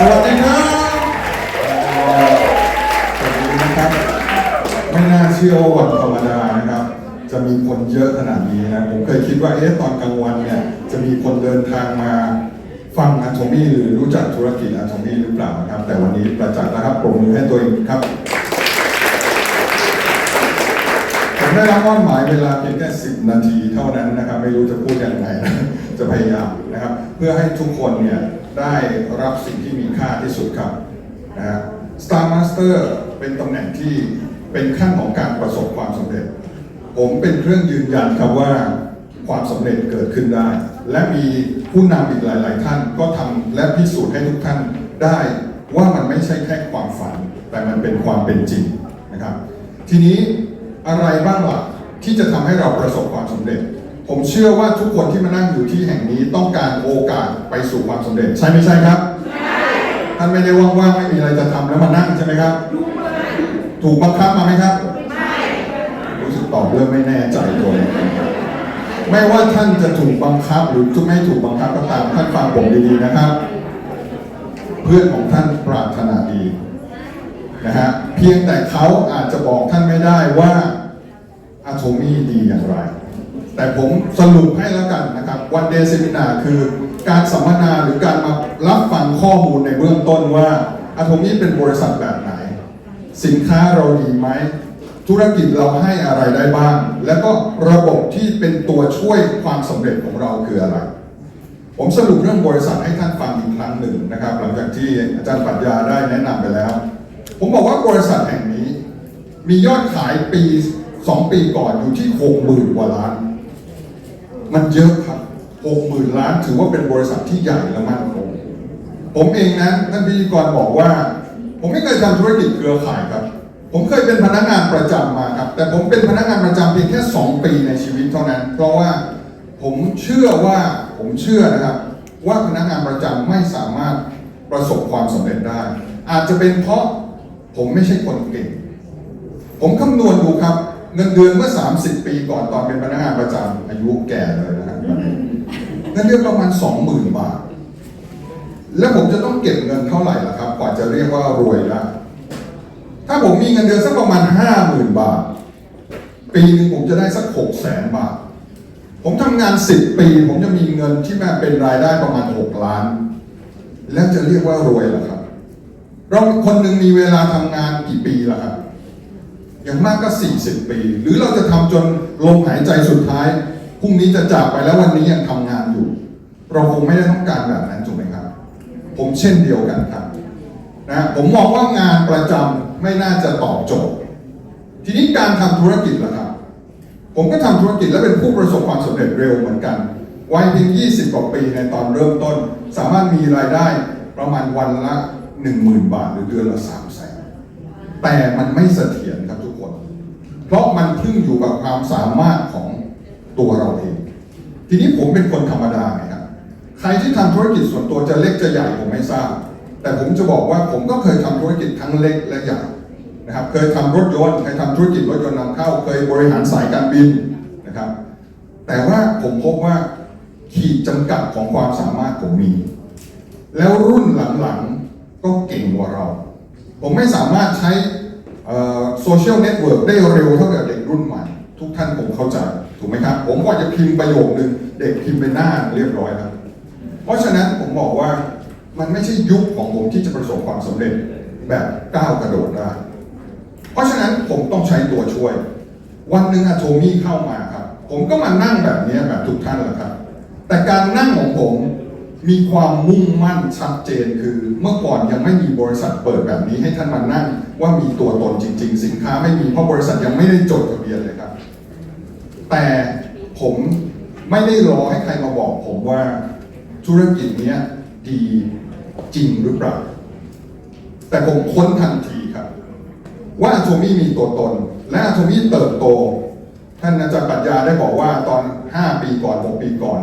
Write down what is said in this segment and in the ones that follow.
สวัสดีครับสวัสดีนะครับ ไม่น่าเชื่อว่าวันธรรมดานะครับ จะมีคนเยอะขนาดนี้นะ ผมเคยคิดว่าเอ๊ะตอนกลางวันเนี่ย จะมีคนเดินทางมาฟังอะโทมี่หรือรู้จักธุรกิจอะโทมี่หรือเปล่านะครับ แต่วันนี้ประจักษ์นะครับปรบมือให้ตัวเองครับผมได้รับมอบหมายเวลาเพียงแค่10นาทีเท่านั้นนะครับ ไม่รู้จะพูดยังไงนะจะพยายามนะครับ เพื่อให้ทุกคนเนี่ย ได้รับสิ่งที่มีค่าที่สุดครับนะฮะ Star Master เป็นตำแหน่งที่เป็นขั้นของการประสบความสำเร็จ ผมเป็นเครื่องยืนยันครับว่าความสำเร็จเกิดขึ้นได้ และมีผู้นำอีกหลาย ๆ ท่านก็ทำและพิสูจน์ให้ทุกท่านได้ว่ามันไม่ใช่แค่ความฝัน แต่มันเป็นความเป็นจริงนะครับ ทีนี้อะไรบ้างล่ะที่จะทำให้เราประสบความสำเร็จ ผมเชื่อว่าทุกคนที่มานั่งอยู่ที่แห่งนี้ต้องการโอกาสไปสู่ความสำเร็จ ใช่ไม่ใช่ครับท่านไม่ได้ว่างๆไม่มีอะไรจะทำแล้วมานั่งใช่ไหมครับ ถูกบังคับมาไหมครับรู้สึกตอบเริ่มไม่แน่ใจตัวเองไม่ว่าท่านจะถูกบังคับหรือจะไม่ถูกบังคับก็ตามท่านฟังผมดีๆนะครับ เพื่อนของท่านปรารถนาดีนะฮะเพียงแต่เขาอาจจะบอกท่านไม่ได้ว่าอะโทมี่ดีอย่างไร แต่ผมสรุปให้แล้วกันนะครับวันเดย์เซมินาคือการสัมมนาหรือการมารับฟังข้อมูลในเบื้องต้นว่าอะโทมี่เป็นบริษัทแบบไหน สินค้าเราดีไหม ธุรกิจเราให้อะไรได้บ้าง แล้วก็ระบบที่เป็นตัวช่วยความสำเร็จของเราคืออะไร ผมสรุปเรื่องบริษัทให้ท่านฟังอีกครั้งหนึ่งนะครับ หลังจากที่อาจารย์ปรัชญาได้แนะนำไปแล้ว ผมบอกว่าบริษัทแห่งนี้ มียอดขายปี 2 ปีก่อนอยู่ที่ 60,000กว่าล้าน มันเยอะครับ60,000ล้านถือว่าเป็นบริษัทที่ใหญ่และมั่นคงผมเองนะท่านพิธีกรบอกว่า ผมไม่เคยทำธุรกิจเครือข่ายครับ ผมเคยเป็นพนักงานประจำมาครับ แต่ผมเป็นพนักงานประจำเพียงแค่ 2 ปีในชีวิตเท่านั้น เพราะว่าผมเชื่อว่าผมเชื่อนะครับ ว่าพนักงานประจำไม่สามารถประสบความสำเร็จได้ อาจจะเป็นเพราะผมไม่ใช่คนเก่ง ผมคำนวณดูครับ เงินเดือนเมื่อ 30 ปีก่อนตอนเป็นพนักงานประจำอายุแก่เลยนะครับเงินเดือนประมาณ 20,000 บาท แล้วผมจะต้องเก็บเงินเท่าไหร่ล่ะครับกว่าจะเรียกว่ารวยได้ถ้าผมมีเงินเดือนสักประมาณ 50,000 บาท ปีหนึ่งผมจะได้สัก 600,000 บาท ผมทำงาน 10 ปี ผมจะมีเงินที่มาเป็นรายได้ประมาณ 6 ล้าน แล้วจะเรียกว่ารวยเหรอครับ เราคนหนึ่งมีเวลาทำงานกี่ปีล่ะครับ อย่างมากก็ 40 ปี หรือเราจะทำจนลมหายใจสุดท้ายพรุ่งนี้จะจากไปแล้ววันนี้ยังทำงานอยู่ เราคงไม่ได้ต้องการแบบนั้นถูกไหมครับ ผมเช่นเดียวกันครับนะผมมองว่างานประจำไม่น่าจะตอบโจทย์ ทีนี้การทำธุรกิจล่ะครับ ผมก็ทำธุรกิจและเป็นผู้ประสบความสำเร็จเร็วเหมือนกันวัยเพียง 20 กว่าปีในตอนเริ่มต้น สามารถมีรายได้ประมาณวันละ 10,000 บาทหรือเดือนละ3 0 0 0 0แต่มันไม่เสถียร เพราะมันพึ่งอยู่กับความสามารถของตัวเราเอง ทีนี้ผมเป็นคนธรรมดาไงครับ ใครที่ทำธุรกิจส่วนตัวจะเล็กจะใหญ่ผมไม่ทราบ แต่ผมจะบอกว่าผมก็เคยทำธุรกิจทั้งเล็กและใหญ่นะครับ เคยทำรถยนต์ เคยทำธุรกิจรถยนต์นำเข้า เคยบริหารสายการบินนะครับ แต่ว่าผมพบว่าขีดจำกัดของความสามารถผมมี แล้วรุ่นหลังๆก็เก่งกว่าเรา ผมไม่สามารถใช้ โซเชียลเน็ตเวิร์กได้เร็วเท่ากับเด็กรุ่นใหม่ ทุกท่านผมเข้าใจ ถูกไหมครับ ผมก็จะพิมพ์ประโยคนึง เด็กพิมพ์ไปหน้าเรียบร้อยแล้วเพราะฉะนั้นผมบอกว่ามันไม่ใช่ยุคของผมที่จะประสบความสำเร็จแบบก้าวกระโดดได้ เพราะฉะนั้นผมต้องใช้ตัวช่วย วันหนึ่งอะโทมี่เข้ามาครับ ผมก็มานั่งแบบนี้แบบทุกท่านแหละครับ แต่การนั่งของผม มีความมุ่งมั่นชัดเจนคือ เมื่อก่อนยังไม่มีบริษัทเปิดแบบนี้ให้ท่านมานั่งว่ามีตัวตนจริง ๆ สินค้าไม่มีเพราะบริษัทยังไม่ได้จดทะเบียนเลยครับ แต่ผมไม่ได้รอให้ใครมาบอกผมว่าธุรกิจนี้ดีจริงหรือเปล่า แต่ผมค้นทันทีครับ ว่าอะโทมี่มีตัวตน และอะโทมี่เติบโต ท่านอาจารย์ปรัชญาได้บอกว่าตอน 5 ปีก่อน 6 ปีก่อน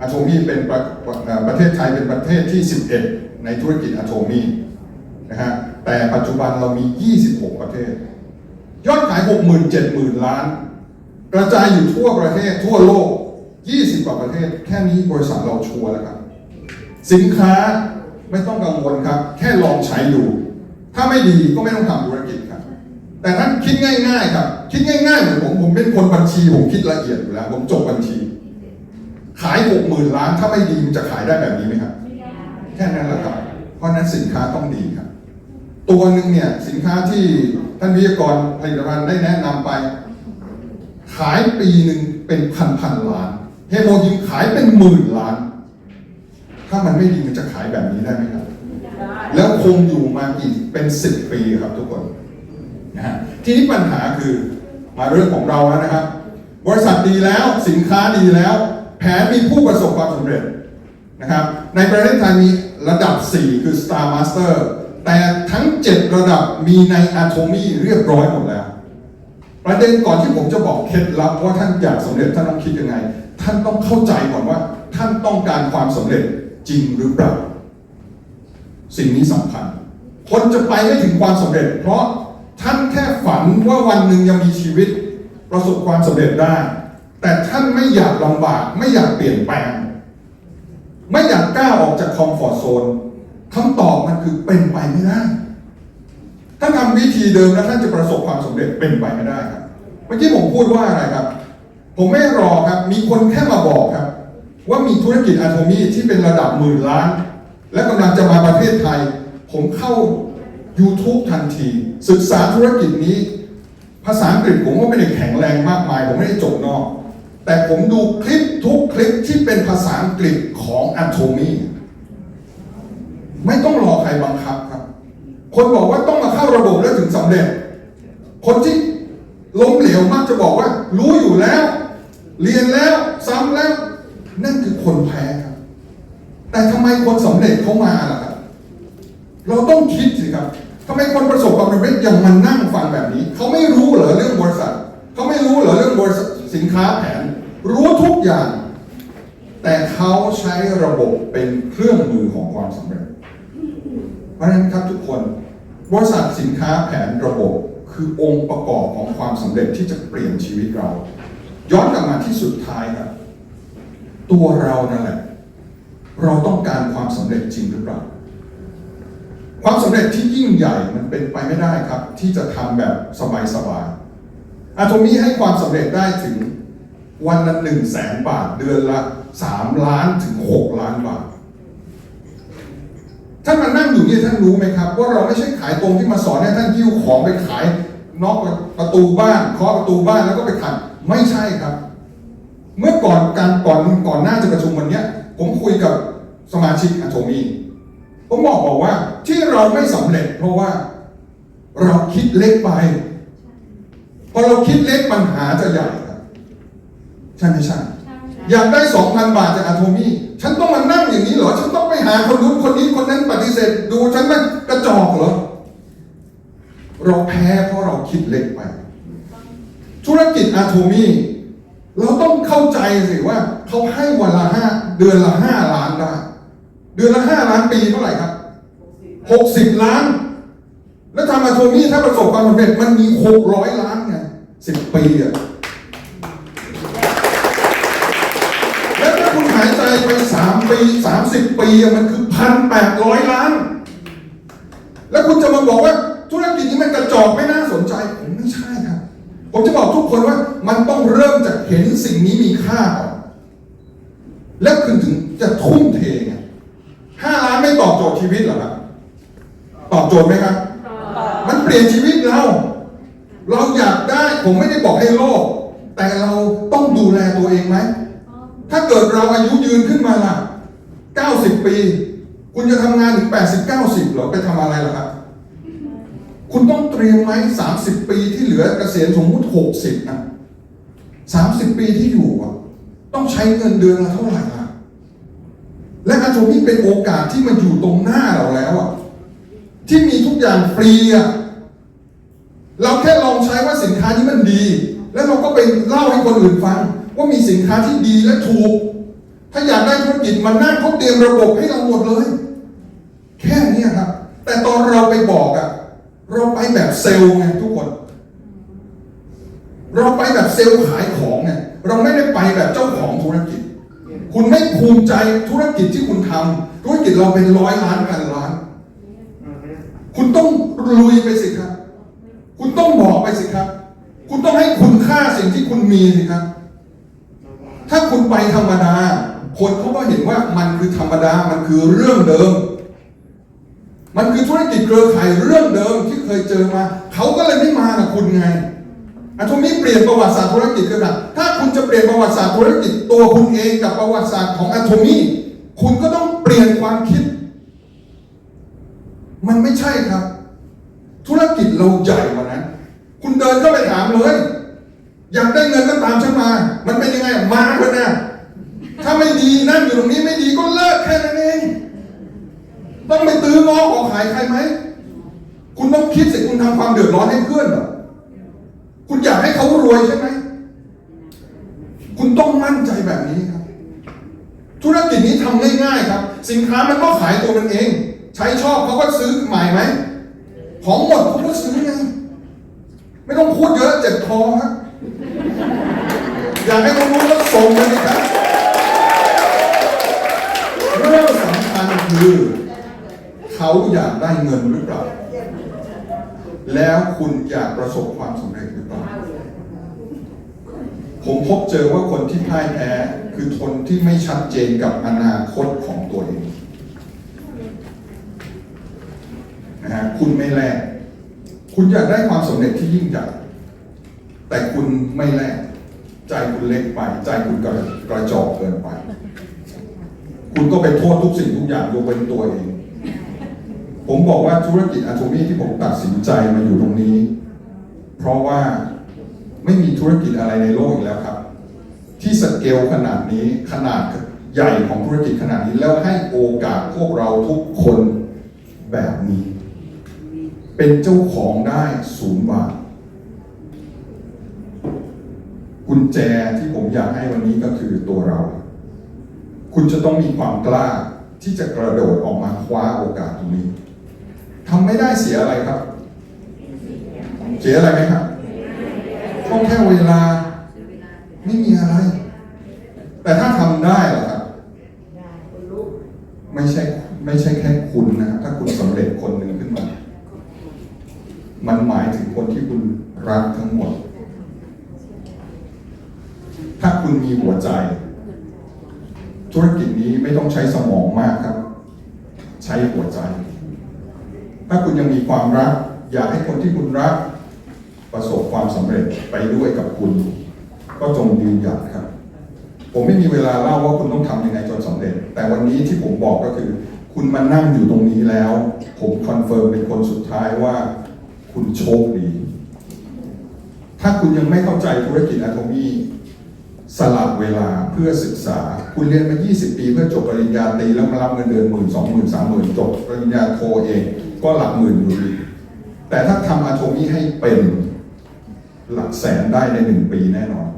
อะโทมี่เป็นประเอ่อประเทศไทยเป็นประเทศที่ 11 ในธุรกิจอะโทมี่นะฮะแต่ปัจจุบันเรามี 26 ประเทศ ยอดขาย 60,000 70,000 ล้าน กระจายอยู่ทั่วประเทศทั่วโลก 20 กว่าประเทศ แค่นี้บริษัทเราชัวร์แล้วครับ สินค้าไม่ต้องกังวลครับ แค่ลองใช้ดู ถ้าไม่ดีก็ไม่ต้องทำธุรกิจครับ แต่นั้นคิดง่าย ๆ ครับ คิดง่ายๆเหมือนผมผมเป็นคนบัญชีผมคิดละเอียดอยู่แล้ว ผมจบบัญชี ขายหกหมื่นล้านถ้าไม่ดีมันจะขายได้แบบนี้ไหมครับ แค่นั้นแหละครับ เพราะนั้นสินค้าต้องดีครับ ตัวหนึ่งเนี่ยสินค้าที่ท่านวิทยากรผลิตภัณฑ์ได้แนะนำไป ขายปีหนึ่งเป็นพันพันล้านเฮโมยิมขายเป็นหมื่นล้าน ถ้ามันไม่ดีมันจะขายแบบนี้ได้ไหมครับ แล้วคงอยู่มากี่เป็นสิบปีครับทุกคนนะฮะทีนี้ปัญหาคือมาเรื่องของเราแล้วนะครับ บริษัทดีแล้วสินค้าดีแล้ว แผนมีผู้ประสบความสำเร็จนะครับ ในประเทศไทยมีระดับ 4 คือ Star Master แต่ทั้ง 7 ระดับมีใน Atomy เรียบร้อยหมดแล้ว ประเด็นก่อนที่ผมจะบอกเคล็ดลับว่าท่านอยากสำเร็จท่านต้องคิดยังไง ท่านต้องเข้าใจก่อนว่า ท่านต้องการความสำเร็จจริงหรือเปล่า สิ่งนี้สำคัญ คนจะไปไม่ถึงความสำเร็จ เพราะท่านแค่ฝันว่าวันหนึ่งยังมีชีวิตประสบความสำเร็จได้ แต่ท่านไม่อยากลำบาก ไม่อยากเปลี่ยนแปลง ไม่อยากก้าวออกจากคอมฟอร์ทโซนคำตอบมันคือเป็นไปไม่ได้ ถ้าทำวิธีเดิมแล้วท่านจะประสบความสำเร็จเป็นไปไม่ได้ครับ เมื่อกี้ผมพูดว่าอะไรครับ ผมไม่รอครับ มีคนแค่มาบอกครับ ว่ามีธุรกิจอะโทมีที่เป็นระดับหมื่นล้าน และกำลังจะมาประเทศไทย ผมเข้า YouTube ทันที ศึกษาธุรกิจนี้ ภาษาอังกฤษผมก็ไม่ได้แข็งแรงมากมาย ผมไม่ได้จบนอก แต่ผมดูคลิปทุกคลิปที่เป็นภาษาอังกฤษของอะโทมีไม่ต้องรอใครบังคับครับ คนบอกว่าต้องมาเข้าระบบแล้วถึงสำเร็จ คนที่ล้มเหลวมักจะบอกว่า รู้อยู่แล้ว เรียนแล้วซ้ำแล้ว นั่นคือคนแพ้ครับ แต่ทำไมคนสำเร็จเขามาล่ะครับ เราต้องคิดสิครับทำไมคนประสบความสำเร็จยังมานั่งฟังแบบนี้ เขาไม่รู้เหรอเรื่องบริษัท เขาไม่รู้เหรอเรื่องบริษัทสินค้าแผน รู้ทุกอย่าง แต่เขาใช้ระบบเป็นเครื่องมือของความสำเร็จ เพราะฉะนั้นครับทุกคน บริษัทสินค้าแผนระบบคือองค์ประกอบของความสำเร็จที่จะเปลี่ยนชีวิตเรา ย้อนกลับมาที่สุดท้ายครับ ตัวเรานั่นแหละ เราต้องการความสำเร็จจริงหรือเปล่าความสำเร็จที่ยิ่งใหญ่มันเป็นไปไม่ได้ครับ ที่จะทำแบบสบายๆอาโทมีให้ความสำเร็จได้ถึง วันละหนึ่งแสนบาท เดือนละสามล้านถึงหกล้านบาท ท่านมานั่งอยู่นี่ท่านรู้ไหมครับ ว่าเราไม่ใช่ขายตรงที่มาสอนให้ท่านยิ้วของไปขายนอกประตูบ้านเคาะประตูบ้านแล้วก็ไปขายไม่ใช่ครับ เมื่อก่อนการก่อนก่อนหน้าจะประชุมวันนี้ผมคุยกับสมาชิกอะโทมีผมบอกบอกว่าที่เราไม่สำเร็จ เพราะว่าเราคิดเล็กไปพอเราคิดเล็กปัญหาจะใหญ่ ใช่ไหมใช่ อยากได้สองพันบาทจากอะโทมี่ ฉันต้องมานั่งอย่างนี้เหรอ ฉันต้องไปหาคนนู้นคนนี้คนนั้นปฏิเสธ ดูฉันมันกระจอกเหรอ เราแพ้เพราะเราคิดเล็กไป ธุรกิจอะโทมี่เราต้องเข้าใจสิว่าเขาให้วันละห้าเดือนละห้าล้านได้เดือนละห้าล้านปีเท่าไหร่ครับหกสิบล้าน แล้วทำอะโทมี่ถ้าประสบความสำเร็จมันมีหกร้อยล้านไงสิบปีอะ แล้วถ้าคุณหายใจไปสาม ปีสามสิบปีอะมันคือพันแปดร้อยล้าน แล้วคุณจะมาบอกว่าธุรกิจนี้มันกระจอกไม่น่าสนใจผมไม่ใช่ครับ ผมจะบอกทุกคนว่ามันต้องเริ่มจากเห็นสิ่งนี้มีค่าก่อนแล้วคุณถึงจะทุ่มเทไงห้าล้านไม่ตอบโจทย์ชีวิตเหรอครับตอบโจทย์ไหมครับ มันเปลี่ยนชีวิตเรา เราอยากได้ผมไม่ได้บอกให้โลภแต่เราต้องดูแลตัวเองไหม ถ้าเกิดเราอายุยืนขึ้นมาล่ะ 90 ปี คุณจะทำงานถึง80 90เหรอไปทำอะไรล่ะครับ คุณต้องเตรียมไหม30 ปีที่เหลือเกษียณสมมุติ 60นะ30 ปีที่อยู่อะต้องใช้เงินเดือนละเท่าไหร่ล่ะและอาชมีเป็นโอกาสที่มันอยู่ตรงหน้าเราแล้วอะที่มีทุกอย่างฟรีอะเราแค่ลองใช้ว่าสินค้านี้มันดี แล้วเราก็ไปเล่าให้คนอื่นฟัง ว่ามีสินค้าที่ดีและถูก ถ้าอยากได้ธุรกิจมันนั่งเขาเตรียมระบบให้เราหมดเลย แค่นี้ครับ แต่ตอนเราไปบอกอะเราไปแบบเซลล์ไงทุกคน เราไปแบบเซลล์ขายของไงเราไม่ได้ไปแบบเจ้าของธุรกิจ คุณไม่ภูมิใจธุรกิจที่คุณทำ ธุรกิจเราเป็นร้อยล้านพันล้าน คุณต้องลุยไปสิครับ คุณต้องบอกไปสิครับ คุณต้องให้คุณค่าสิ่งที่คุณมีสิครับ ถ้าคุณไปธรรมดา คนเขาก็เห็นว่ามันคือธรรมดา มันคือเรื่องเดิม มันคือธุรกิจเครือข่ายเรื่องเดิมที่เคยเจอมา เขาก็เลยไม่มากับคุณไงอาทมีเปลี่ยนประวัติศาสตร์ธุรกิจเครือข่ายถ้าคุณจะเปลี่ยนประวัติศาสตร์ธุรกิจตัวคุณเองกับประวัติศาสตร์ของอาโทมีคุณก็ต้องเปลี่ยนความคิด มันไม่ใช่ครับ ธุรกิจเราใหญ่กว่านั้น คุณเดินเข้าไปถามเลย อยากได้เงินก็ตามฉันมา มันเป็นยังไง มาเถอะนะถ้าไม่ดีนั่งอยู่ตรงนี้ไม่ดีก็เลิกแค่นั้นเอง ต้องไปตื้องอขอขายใครไหม คุณต้องคิดสิคุณทำความเดือดร้อนให้เพื่อนหรอคุณอยากให้เขารวยใช่ไหม คุณต้องมั่นใจแบบนี้ครับ ธุรกิจนี้ทำง่ายๆครับ สินค้ามันก็ขายตัวมันเอง ใช้ชอบเขาก็ซื้อใหม่ไหม ของหมดเขาก็ซื้อไงไม่ต้องพูดเยอะเจ็บคอครับอยากให้เขารู้ก็ส่งเลยครับเรื่องสำคัญคือ เขาอยากได้เงินหรือเปล่า แล้วคุณอยากประสบความสำเร็จหรือเปล่า ผมพบเจอว่าคนที่พ่ายแพ้คือคนที่ไม่ชัดเจนกับอนาคตของตัวเองนะฮะคุณไม่แลกคุณอยากได้ความสำเร็จที่ยิ่งใหญ่แต่คุณไม่แลกใจคุณเล็กไป ใจคุณกระกระจอกเกินไป คุณก็ไปโทษทุกสิ่งทุกอย่างยกเว้นตัวเอง ผมบอกว่าธุรกิจอะโทมี่ที่ผมตัดสินใจมาอยู่ตรงนี้ เพราะว่าไม่มีธุรกิจอะไรในโลกอีกแล้วครับ ที่สเกลขนาดนี้ขนาดใหญ่ของธุรกิจขนาดนี้แล้วให้โอกาสพวกเราทุกคนแบบนี้ เป็นเจ้าของได้ศูนย์บาทกุญแจที่ผมอยากให้วันนี้ก็คือตัวเรา คุณจะต้องมีความกล้าที่จะกระโดดออกมาคว้าโอกาสตรงนี้ ทำไม่ได้เสียอะไรครับ เสียอะไรไหมครับก็แค่เวลา ไม่มีอะไร แต่ถ้าทำได้ล่ะครับไม่ใช่ไม่ใช่แค่คุณนะครับถ้าคุณสำเร็จคนหนึ่งขึ้นมา มันหมายถึงคนที่คุณรักทั้งหมด ถ้าคุณมีหัวใจ ธุรกิจนี้ไม่ต้องใช้สมองมากครับ ใช้หัวใจ ถ้าคุณยังมีความรัก อยากให้คนที่คุณรัก ประสบความสำเร็จไปด้วยกับคุณ ก็จงยืนหยัดครับ ผมไม่มีเวลาเล่าว่าคุณต้องทำยังไงจนสำเร็จ แต่วันนี้ที่ผมบอกก็คือ คุณมานั่งอยู่ตรงนี้แล้ว ผมคอนเฟิร์มเป็นคนสุดท้ายว่าคุณโชคดี ถ้าคุณยังไม่เข้าใจธุรกิจอะโทมี่สลับเวลาเพื่อศึกษา คุณเรียนมา 20 ปี เพื่อจบปริญญาตรีแล้วมารับเงินเดือนหมื่นสองหมื่นสามหมื่นจบปริญญาโทเอง ก็หลักหมื่นอยู่ดีแต่ถ้าทำอะโทมี่ให้เป็นหลักแสนได้ในหนึ่งปีแน่นอน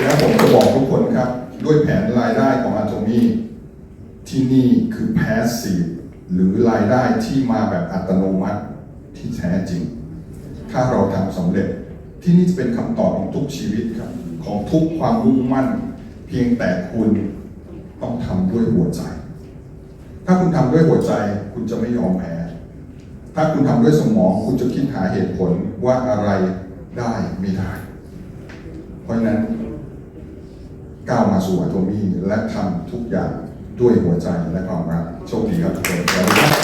แล้วผมจะบอกทุกคนครับ ด้วยแผนรายได้ของอะโทมี่ที่นี่คือ passive หรือรายได้ที่มาแบบอัตโนมัติที่แท้จริง ถ้าเราทำสำเร็จที่นี่จะเป็นคำตอบของทุกชีวิตครับ ของทุกความมุ่งมั่น เพียงแต่คุณ ต้องทำด้วยหัวใจ ถ้าคุณทำด้วยหัวใจ คุณจะไม่ยอมแพ้ ถ้าคุณทำด้วยสมอง คุณจะคิดหาเหตุผลว่าอะไรได้ไม่ได้ เพราะฉะนั้นก้าวมาสู่อะโตมี่และทำทุกอย่างด้วยหัวใจและความรักโชคดีครับทุกคน